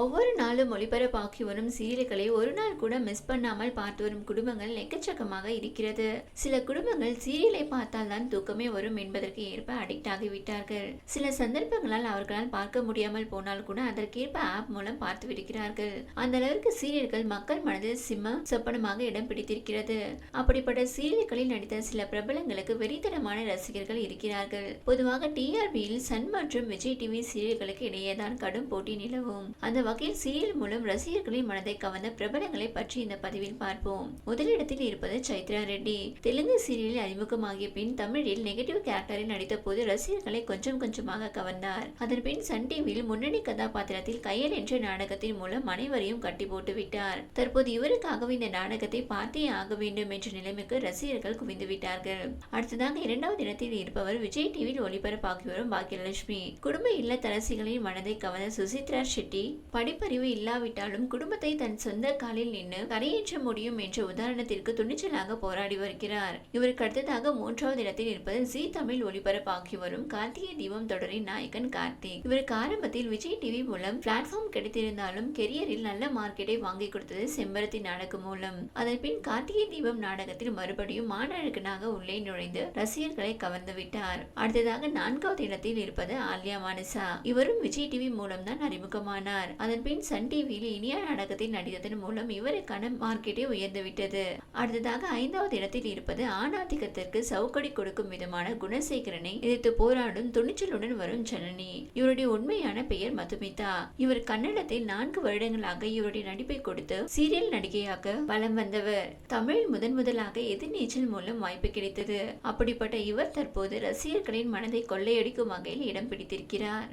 ஒவ்வொரு நாளும் ஒளிபரப்பாக்கி வரும் சீரியல்களை ஒரு நாள் கூட மிஸ் பண்ணாமல் பார்த்து வரும் குடும்பங்கள் எக்கச்சக்கமாக இருக்கிறது. சில குடும்பங்கள் சீரியலை பார்த்தால் தான் தூக்கமே வரும் என்பதற்கு ஏற்ப அடிக்ட் ஆகிவிட்டார்கள். சில சந்தர்ப்பங்களால் அவர்களால் பார்க்க முடியாமல் போனால் கூட அதற்கேற்ப ஆப் மூலம் பார்த்து விடுகிறார்கள். அந்த அளவிற்கு சீரியல்கள் மக்கள் மனதில் சிம்ம சொப்பனமாக இடம் பிடித்திருக்கிறது. அப்படிப்பட்ட சீரியல்களில் நடித்த சில பிரபலங்களுக்கு வெறித்தனமான ரசிகர்கள் இருக்கிறார்கள். பொதுவாக டிஆர்பியில் சன் மற்றும் விஜய் டிவி சீரியல்களுக்கு இடையேதான் கடும் போட்டி நிலவும். அந்த வகையில் சீரியல் மூலம் ரசிகர்களின் மனதை கவர்ந்த பிரபலங்களை பற்றி இந்த பதிவில் பார்ப்போம். முதலிடத்தில் இருப்பது சைத்ரா ரெட்டி. தெலுங்கு சீரியலில் அறிமுகமாகிய பின் தமிழில் நெகட்டிவ் கேரக்டரில் நடித்த போது ரசிகர்களை கொஞ்சம் கொஞ்சமாக கவர்ந்தார். அதன் பின் சன் டிவியில் முன்னணி கதாபாத்திரத்தில் கையல் என்ற நாடகத்தின் மூலம் அனைவரையும் கட்டி போட்டு விட்டார். தற்போது இவருக்காகவே இந்த நாடகத்தை பார்த்தே ஆக வேண்டும் என்ற நிலைமைக்கு ரசிகர்கள் குவிந்து விட்டார்கள். அடுத்ததாக இரண்டாவது இடத்தில் இருப்பவர் விஜய் டிவியில் ஒளிபரப்பாகி வரும் பாக்கியலட்சுமி. குடும்ப இல்லத்தரசிகளின் மனதை கவர்ந்த சுசித்ரா ஷெட்டி படிப்பு அறிவு இல்லாவிட்டாலும் குடும்பத்தை தன் சொந்த காலில் நின்று கரையேற்ற முடியும் என்ற உதாரணத்திற்கு துணிச்சலாக போராடி வருகிறார். இவருக்கு அடுத்ததாக மூன்றாவது இடத்தில் இருப்பது ஜி தமிழ் ஒளிபரப்பாகி வரும் கார்த்திகை தீபம் தொடரின் நாயகன் கார்த்திக் இவருக்கு ஆரம்பத்தில் விஜய் டிவி மூலம் பிளாட்ஃபார்ம் கிடைத்திருந்தாலும் கெரியரில் நல்ல மார்க்கெட்டை வாங்கி கொடுத்தது செம்பருத்தி நாடகம் மூலம். அதன் பின் கார்த்திகை தீபம் நாடகத்தில் மறுபடியும் மாநாயகனாக உள்ளே நுழைந்து ரசிகர்களை கவர்ந்து விட்டார். அடுத்ததாக நான்காவது இடத்தில் இருப்பது ஆல்யா மானசா. இவரும் விஜய் டிவி மூலம் தான் அறிமுகமானார். அதன் பின் சன் டிவியில் இனியா நாடகத்தில் நடித்ததன் மூலம் இவருக்கான மார்க்கெட்டே உயர்ந்துவிட்டது அடுத்ததாக ஐந்தாவது இடத்தில் இருப்பது ஆணாதிக்கத்திற்கு சவுக்கடி கொடுக்கும் விதமான குணசேகரனை எதிர்த்து போராடும் துணிச்சலுடன் வரும் ஜனனி. இவருடைய உண்மையான பெயர் மதுமிதா. இவர் கன்னடத்தில் நான்கு வருடங்களாக இவருடைய நடிப்பை கொடுத்து சீரியல் நடிகையாக வலம் வந்தவர். தமிழில் முதன் முதலாக எதிர்நீச்சல் மூலம் வாய்ப்பு கிடைத்தது. அப்படிப்பட்ட இவர் தற்போது ரசிகர்களின் மனதை கொள்ளையடிக்கும் வகையில் இடம் பிடித்திருக்கிறார்.